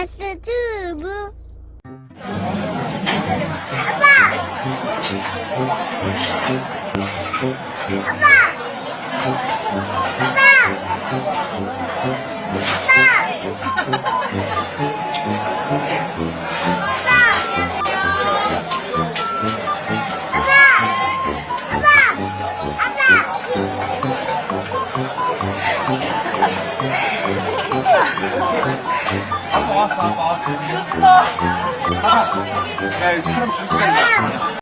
플러스 튜브 아빠! 아빠! 아빠! 아빠! 아빠! 왔어 가자 야 사람 줄수가